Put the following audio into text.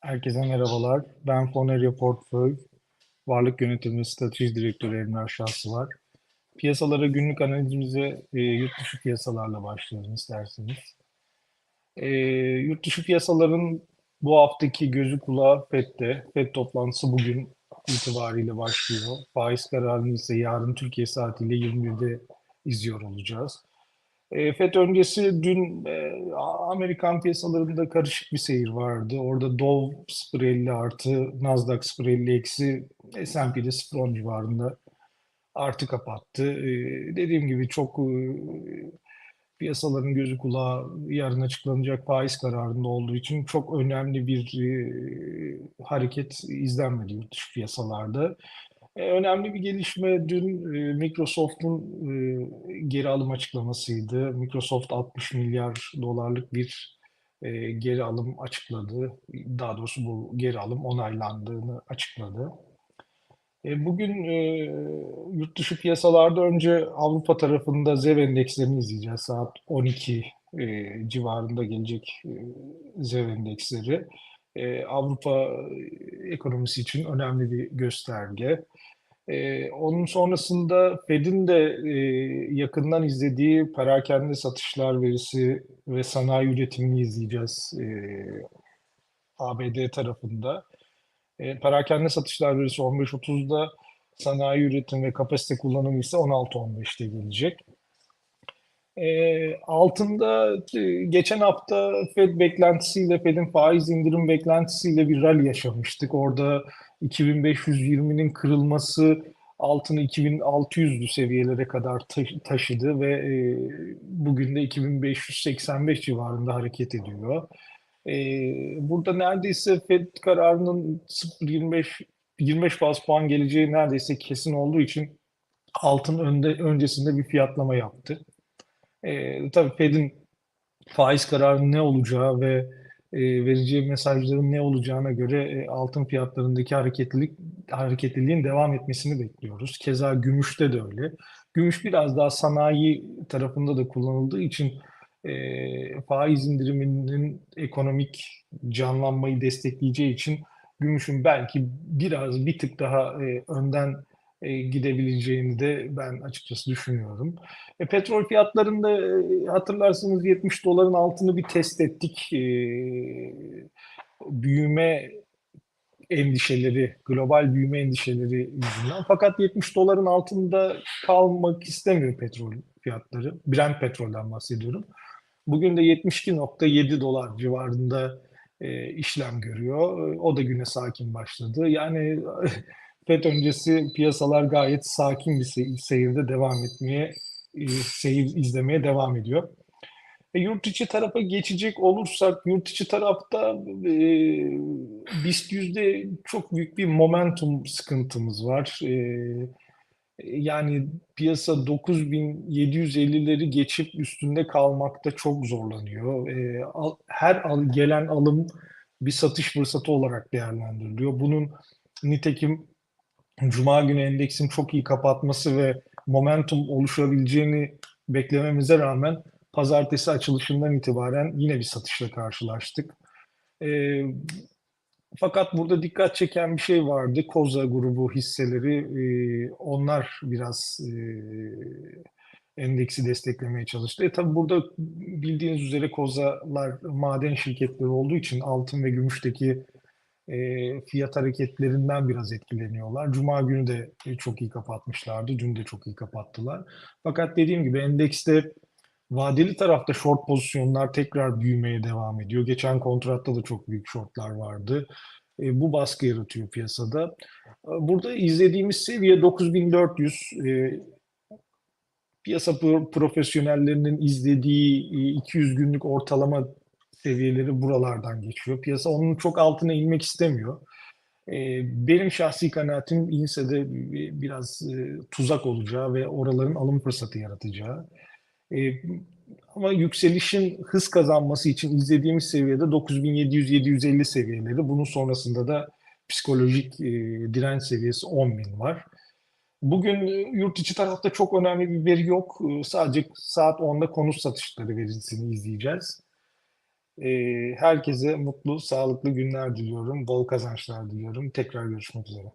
Herkese merhabalar. Ben Foneria Portföy, Varlık Yönetimi Strateji Direktörü Emre Şahsı var. Piyasalara günlük analizimize e, yurt dışı piyasalarla başlayalım isterseniz. E, yurt dışı piyasaların bu haftaki gözü kulağı FED'de. FED toplantısı bugün itibariyle başlıyor. Faiz kararını ise yarın Türkiye saatiyle 21'de izliyor olacağız. E, FED öncesi dün e, Amerikan piyasalarında karışık bir seyir vardı. Orada Dow 0.50 artı, Nasdaq 0.50 eksi, S&P'de 0.10 civarında artı kapattı. E, dediğim gibi çok e, piyasaların gözü kulağı yarın açıklanacak faiz kararında olduğu için çok önemli bir hareket izlenmedi yurt dışı piyasalarda. E, önemli bir gelişme dün e, Microsoft'un e, geri alım açıklamasıydı. Microsoft 60 milyar dolarlık bir geri alım açıkladı. Daha doğrusu bu geri alım onaylandığını açıkladı. Bugün yurt dışı piyasalarda önce Avrupa tarafında ZEV endekslerini izleyeceğiz. Saat 12 e, civarında gelecek ZEV endeksleri. E, Avrupa ekonomisi için önemli bir gösterge. Ee, onun sonrasında Fed'in de e, yakından izlediği perakende satışlar verisi ve sanayi üretimini izleyeceğiz e, ABD tarafında. E, perakende satışlar verisi 15.30'da, sanayi üretim ve kapasite kullanımı ise 16.15'te gelecek. E, altında geçen hafta Fed beklentisiyle, Fed'in faiz indirim beklentisiyle bir rally yaşamıştık. Orada 2520'nin kırılması altını 2600'lü seviyelere kadar taşıdı ve e, bugün de 2585 civarında hareket ediyor. E, burada neredeyse Fed kararının 0.25 25 bas puan geleceği neredeyse kesin olduğu için altın önde, öncesinde bir fiyatlama yaptı. E, tabii Fed'in faiz kararının ne olacağı ve e, vereceği mesajların ne olacağına göre e, altın fiyatlarındaki hareketlilik hareketliliğin devam etmesini bekliyoruz. Keza gümüşte de öyle. Gümüş biraz daha sanayi tarafında da kullanıldığı için e, faiz indiriminin ekonomik canlanmayı destekleyeceği için gümüşün belki biraz bir tık daha e, önden e, gidebileceğini de ben açıkçası düşünüyorum. E, petrol fiyatlarında e, hatırlarsınız 70 doların altını bir test ettik. E, büyüme endişeleri, global büyüme endişeleri yüzünden. Fakat 70 doların altında kalmak istemiyor petrol fiyatları. Brent petrolden bahsediyorum. Bugün de 72.7 dolar civarında e, işlem görüyor. O da güne sakin başladı. Yani FED öncesi piyasalar gayet sakin bir seyirde devam etmeye, e, seyir izlemeye devam ediyor. E, yurt içi tarafa geçecek olursak, yurt içi tarafta e, BIST yüzde çok büyük bir momentum sıkıntımız var. E, yani piyasa 9750'leri geçip üstünde kalmakta çok zorlanıyor. E, her al, gelen alım bir satış fırsatı olarak değerlendiriliyor. Bunun nitekim Cuma günü endeksin çok iyi kapatması ve momentum oluşabileceğini beklememize rağmen pazartesi açılışından itibaren yine bir satışla karşılaştık. E, fakat burada dikkat çeken bir şey vardı. Koza grubu hisseleri, e, onlar biraz e, endeksi desteklemeye çalıştı. E tabi burada bildiğiniz üzere kozalar maden şirketleri olduğu için altın ve gümüşteki e, fiyat hareketlerinden biraz etkileniyorlar. Cuma günü de çok iyi kapatmışlardı. Dün de çok iyi kapattılar. Fakat dediğim gibi endekste vadeli tarafta short pozisyonlar tekrar büyümeye devam ediyor. Geçen kontratta da çok büyük shortlar vardı. E, bu baskı yaratıyor piyasada. E, burada izlediğimiz seviye 9400. E, piyasa profesyonellerinin izlediği 200 günlük ortalama seviyeleri buralardan geçiyor. Piyasa onun çok altına inmek istemiyor. Ee, benim şahsi kanaatim de biraz e, tuzak olacağı ve oraların alım fırsatı yaratacağı. Ee, ama yükselişin hız kazanması için izlediğimiz seviyede 9700-750 seviyeleri. Bunun sonrasında da psikolojik e, direnç seviyesi 10.000 var. Bugün e, yurt içi tarafta çok önemli bir veri yok. Sadece saat 10'da konut satışları verisini izleyeceğiz. E, herkese mutlu, sağlıklı günler diliyorum. Bol kazançlar diliyorum. Tekrar görüşmek üzere.